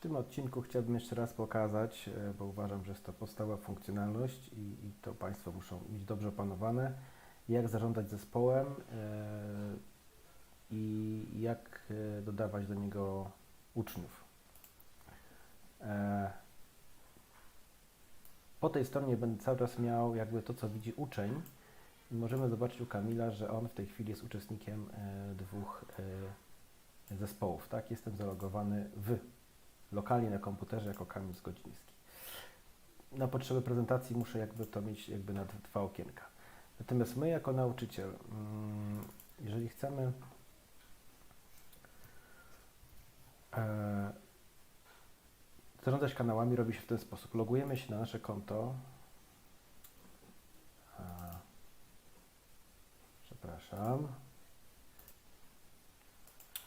tym odcinku chciałbym jeszcze raz pokazać, e, bo uważam, że jest to podstawowa funkcjonalność i, i to Państwo muszą mieć dobrze opanowane, jak zarządzać zespołem e, i jak e, dodawać do niego uczniów. Po tej stronie będę cały czas miał jakby to, co widzi uczeń i możemy zobaczyć u Kamila, że on w tej chwili jest uczestnikiem dwóch zespołów. Tak, jestem zalogowany w lokalnie na komputerze jako Kamil Zgodziński. Na potrzeby prezentacji muszę jakby to mieć jakby na dwa okienka. Natomiast my jako nauczyciel, mm, jeżeli chcemy e, zarządzać kanałami, robi się w ten sposób. Logujemy się na nasze konto. A, przepraszam.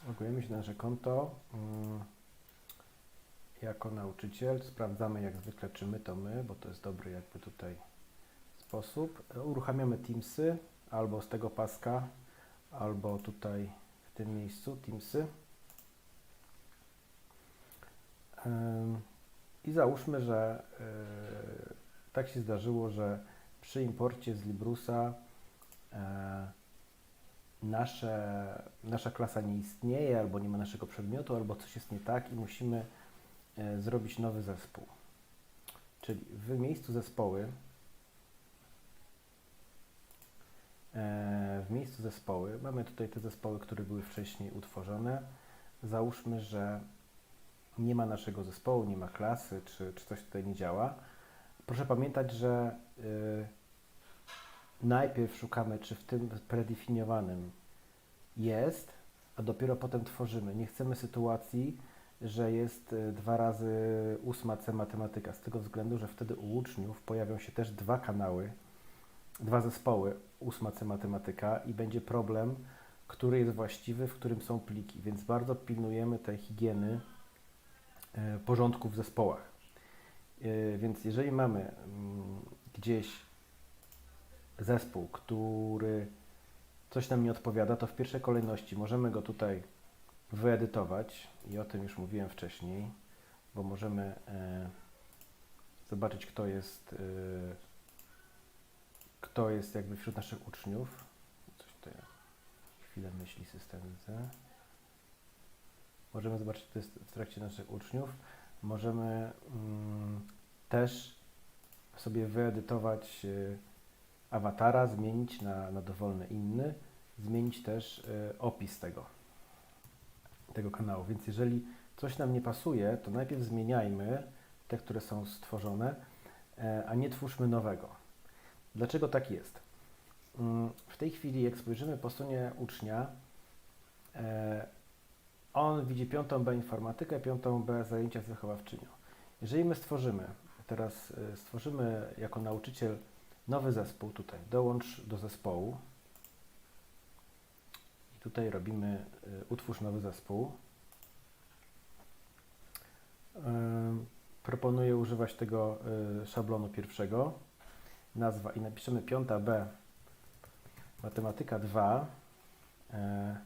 Logujemy się na nasze konto. Jako nauczyciel sprawdzamy jak zwykle, czy my to my, bo to jest dobry jakby tutaj sposób. Uruchamiamy Teamsy albo z tego paska, albo tutaj w tym miejscu Teamsy. I załóżmy, że yy, tak się zdarzyło, że przy imporcie z Librusa e, nasze, nasza klasa nie istnieje, albo nie ma naszego przedmiotu, albo coś jest nie tak i musimy e, zrobić nowy zespół. Czyli w miejscu zespoły, e, w miejscu zespoły, mamy tutaj te zespoły, które były wcześniej utworzone. Załóżmy, że nie ma naszego zespołu, nie ma klasy, czy, czy coś tutaj nie działa. Proszę pamiętać, że y, najpierw szukamy, czy w tym predefiniowanym jest, a dopiero potem tworzymy. Nie chcemy sytuacji, że jest y, dwa razy ósma C matematyka, z tego względu, że wtedy u uczniów pojawią się też dwa kanały, dwa zespoły ósma C matematyka i będzie problem, który jest właściwy, w którym są pliki, więc bardzo pilnujemy tej higieny e, porządku w zespołach. E, Więc jeżeli mamy mm, gdzieś zespół, który coś nam nie odpowiada, to w pierwszej kolejności możemy go tutaj wyedytować i o tym już mówiłem wcześniej, bo możemy e, zobaczyć, kto jest, e, kto jest jakby wśród naszych uczniów. Coś tutaj chwilę myśli system widzę. Możemy zobaczyć, kto jest w trakcie naszych uczniów. Możemy mm, też sobie wyedytować e, awatara, zmienić na, na dowolny inny, zmienić też opis tego, tego kanału. Więc jeżeli coś nam nie pasuje, to najpierw zmieniajmy te, które są stworzone, e, a nie twórzmy nowego. Dlaczego tak jest? Mm, W tej chwili, jak spojrzymy po stronie ucznia, e, on widzi piątą B informatykę, piątą B zajęcia z wychowawczynią. Jeżeli my stworzymy, teraz y, stworzymy jako nauczyciel nowy zespół tutaj, dołącz do zespołu tutaj robimy y, utwórz nowy zespół. Ym, Proponuję używać tego y, szablonu pierwszego, nazwa i napiszemy piąta B, matematyka 2 e,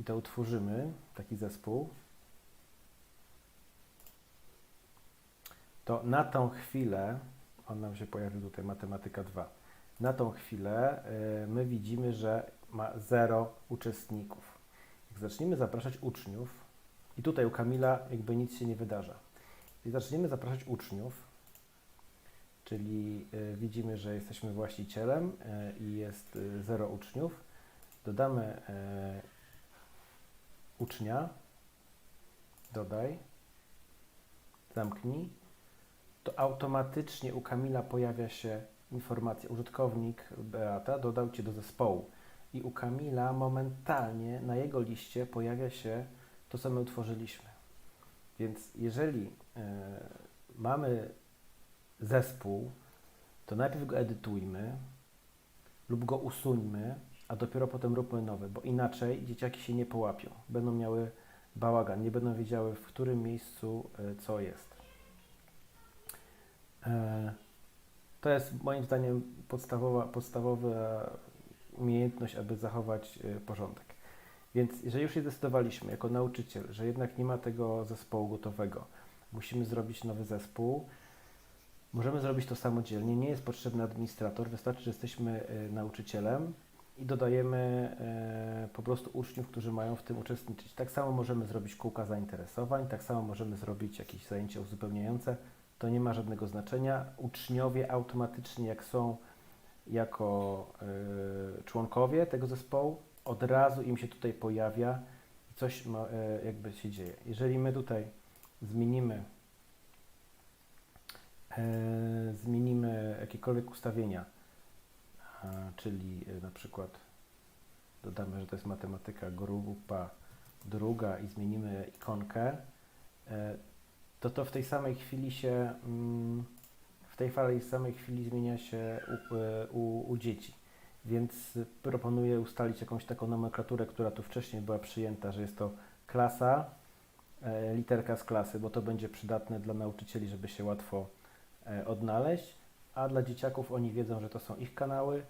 i to utworzymy, taki zespół. to na tą chwilę, on nam się pojawił tutaj, matematyka 2, na tą chwilę my widzimy, że ma 0 uczestników. Jak zaczniemy zapraszać uczniów, i tutaj u Kamila jakby nic się nie wydarza, zaczniemy zapraszać uczniów, czyli y, widzimy, że jesteśmy właścicielem y, i jest 0 uczniów, dodamy ucznia, dodaj, zamknij, to automatycznie u Kamila pojawia się informacja, użytkownik Beata dodał Cię do zespołu i u Kamila momentalnie na jego liście pojawia się to, co my utworzyliśmy. Więc jeżeli e, mamy zespół, to najpierw go edytujmy lub go usuńmy, a dopiero potem róbmy nowy, bo inaczej dzieciaki się nie połapią. Będą miały bałagan, nie będą wiedziały, w którym miejscu e, co jest. E, To jest moim zdaniem podstawowa, podstawowa umiejętność, aby zachować e, porządek. Więc jeżeli już się zdecydowaliśmy jako nauczyciel, że jednak nie ma tego zespołu gotowego, musimy zrobić nowy zespół, możemy zrobić to samodzielnie, nie jest potrzebny administrator, wystarczy, że jesteśmy y, nauczycielem i dodajemy y, po prostu uczniów, którzy mają w tym uczestniczyć. Tak samo możemy zrobić kółka zainteresowań, tak samo możemy zrobić jakieś zajęcia uzupełniające, to nie ma żadnego znaczenia. Uczniowie automatycznie, jak są jako y, członkowie tego zespołu, od razu im się tutaj pojawia i coś ma, y, jakby się dzieje. Jeżeli my tutaj zmienimy y, zmienimy jakiekolwiek ustawienia, a, czyli y, na przykład dodamy, że to jest matematyka grupa druga i zmienimy ikonkę, y, to to w tej samej chwili się mm, w tej samej chwili zmienia się u, e, u, u dzieci. Więc proponuję ustalić jakąś taką nomenklaturę, która tu wcześniej była przyjęta, że jest to klasa, e, literka z klasy, bo to będzie przydatne dla nauczycieli, żeby się łatwo e, odnaleźć, a dla dzieciaków oni wiedzą, że to są ich kanały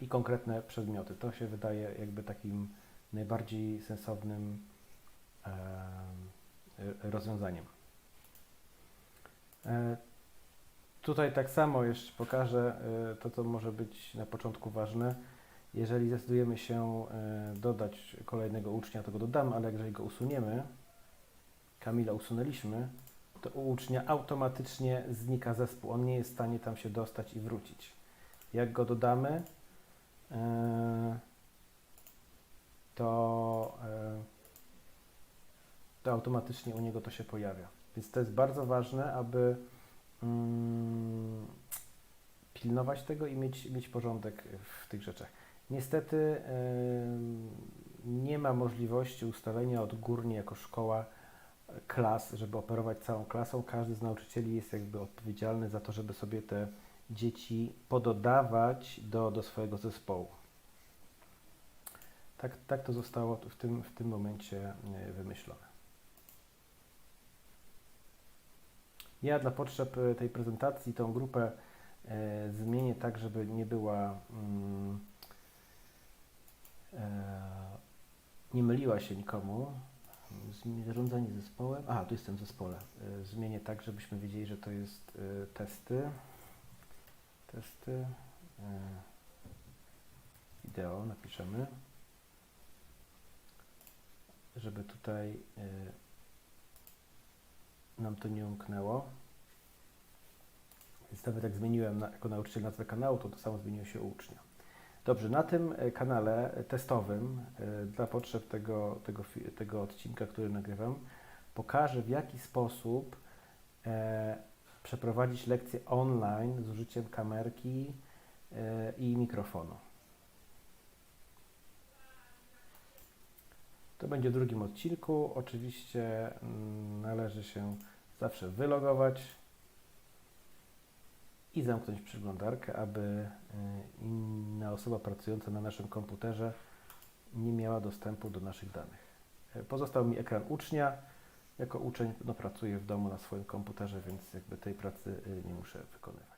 i konkretne przedmioty. To się wydaje jakby takim najbardziej sensownym e, rozwiązaniem. Tutaj tak samo jeszcze pokażę e, to, co może być na początku ważne. Jeżeli zdecydujemy się e, dodać kolejnego ucznia, to go dodamy, ale jeżeli go usuniemy, Kamila usunęliśmy, to u ucznia automatycznie znika zespół. On nie jest w stanie tam się dostać i wrócić. Jak go dodamy, e, to, to automatycznie u niego to się pojawia. Więc to jest bardzo ważne, aby mm, pilnować tego i mieć, mieć porządek w tych rzeczach. Niestety nie ma możliwości ustalenia odgórnie jako szkoła e, klas, żeby operować całą klasą. Każdy z nauczycieli jest jakby odpowiedzialny za to, żeby sobie te dzieci pododawać do, do swojego zespołu. Tak, tak to zostało w tym, w tym momencie e, wymyślone. Ja dla potrzeb e, tej prezentacji tą grupę e, zmienię tak, żeby nie była mm, e, nie myliła się nikomu. Zarządzanie zespołem. Aha, tu jestem w zespole. E, Zmienię tak, żebyśmy wiedzieli, że to jest testy. Testy. Wideo napiszemy. Żeby tutaj nam to nie umknęło. Więc nawet jak zmieniłem na, jako nauczyciel nazwę kanału, to to samo zmieniło się u ucznia. Dobrze, na tym e, kanale testowym e, dla potrzeb tego, tego, tego odcinka, który nagrywam, pokażę w jaki sposób e, przeprowadzić lekcję online z użyciem kamerki e, i mikrofonu. To będzie w drugim odcinku. Oczywiście mm, należy się zawsze wylogować i zamknąć przeglądarkę, aby y, inna osoba pracująca na naszym komputerze nie miała dostępu do naszych danych. E, Pozostał mi ekran ucznia. Jako uczeń no, pracuję w domu na swoim komputerze, więc jakby tej pracy y, nie muszę wykonywać.